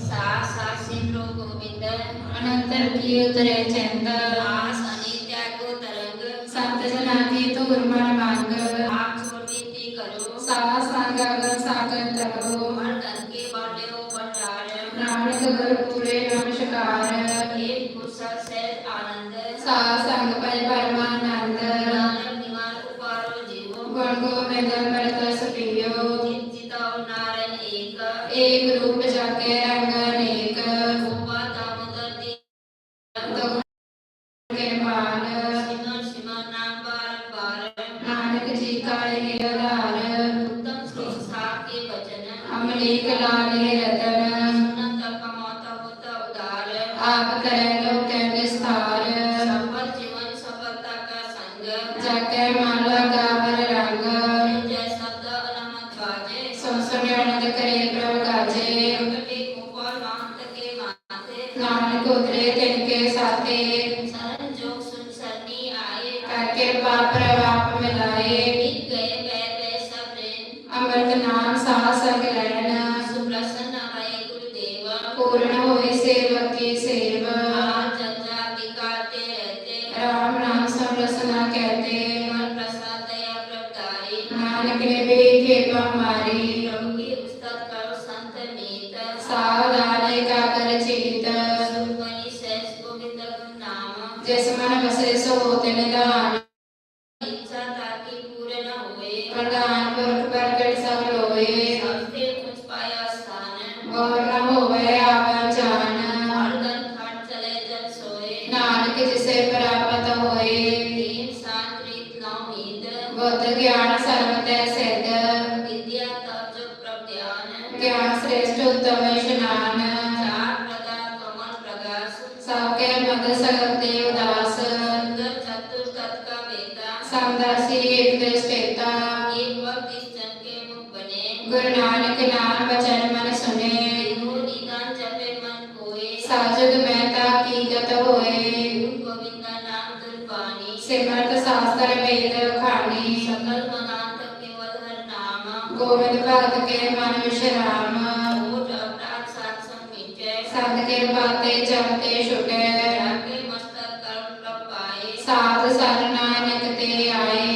ਸਾਸ ਸਿਮਰੋ ਗੋਬਿੰਦ ਅਨੰਤਰ ਕੀ ਉਤਰੇ ਚੰਦ ਆਸ ਅਨਿਤਿਆ ਕੋ ਤਰੰਗ ਸਤ ਜਨਾ ਕੀ ਤੁਰ ਮਨ ਮੰਗ ਆਪ ਸੁਰਤੀ ਕਰੋ। ਸਾਸ ਸੰਗ ਅਗਰ ਸਾਗਰ ਤਰੋ ਮਨ ਕਰਕੇ ਬਾਟਿਓ ਪਟਾਰ ਨਾਨਕ ਗੁਰ ਪੂਰੇ ਨਮਸਕਾਰ ਏ ਗੁਰਸਾ ਸੇ ਆਨੰਦ ਸਾਸ ਸੰਗ ਪੈ ਪਰਮਾਨੰਦ। ਨਾਨਕ ਨਿਵਾਰ ਉਪਾਰੋ ਜੀਵੋ। ਗੁਣ ਗੋਬਿੰਦ ਮਰਤ ਸਪੀਓ ਏਕ ਰੂਪ ਜਾਕੇ ਰੰਗ ਅਨੇਕ ਉਪਾ ਦਾਮੋਦਰ ਦੀ ਤੋ ਕਿਰਪਾਨ ਸਿਮਰ ਸਿਮਰ ਨਾਮ ਬਾਰੰਬਾਰ ਨਾਨਕ ਜੀ ਕਾ ਇਹ ਆਧਾਰ। ਉਤਮ ਸ੍ਰੀ ਸਾਖ ਕੇ ਬਚਨ। ਅਮਲੀਕ ਲਾਲੇ ਰਤਨ। ਸੁਨਤ ਕਮਾਤਾ ਹੋਤ ਉਦਾਰ ਆਪ ਕਰੈ ਲੋਕੈ ਵਿਸਥਾਰ। ਸਫਲ ਜੀਵਨ ਸਫਲਤਾ ਕਾ ਸੰਗ। ਜਾਕੈ ਮਨ कृपा हमारी प्रभु पुस्तक करो संत मीत सावधाने का कर चित सुमनि शेष गोविंद गुण नाम जैसे मन बसे सो होते न दान इच्छा ताकि पूरे न होए प्रदान पर प्रकट सब लोए सबसे कुछ पाया स्थान और न होए आप भगवत ज्ञान सर्वतः सिद्ध विद्या तज प्रज्ञान ज्ञान श्रेष्ठ उत्तम स्नान चार प्रकार कमल प्रकाश सबके मग सगत देवदास चतुर तत् का वेदा समदासी एक दृष्टेता एक वक्त के मुख बने गुरु नानक नाम वचन ਭਗਤ ਕੇ ਮਨ ਵਿਸ਼ਰਾਮ ਊਟ ਅਵਤਾਰ ਸਾਧ ਸੰਗ ਤੇ ਜਮ ਤੇ ਸਾਧ ਸਰਨਾ ਨਿਕਤੇ ਆਏ।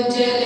Roger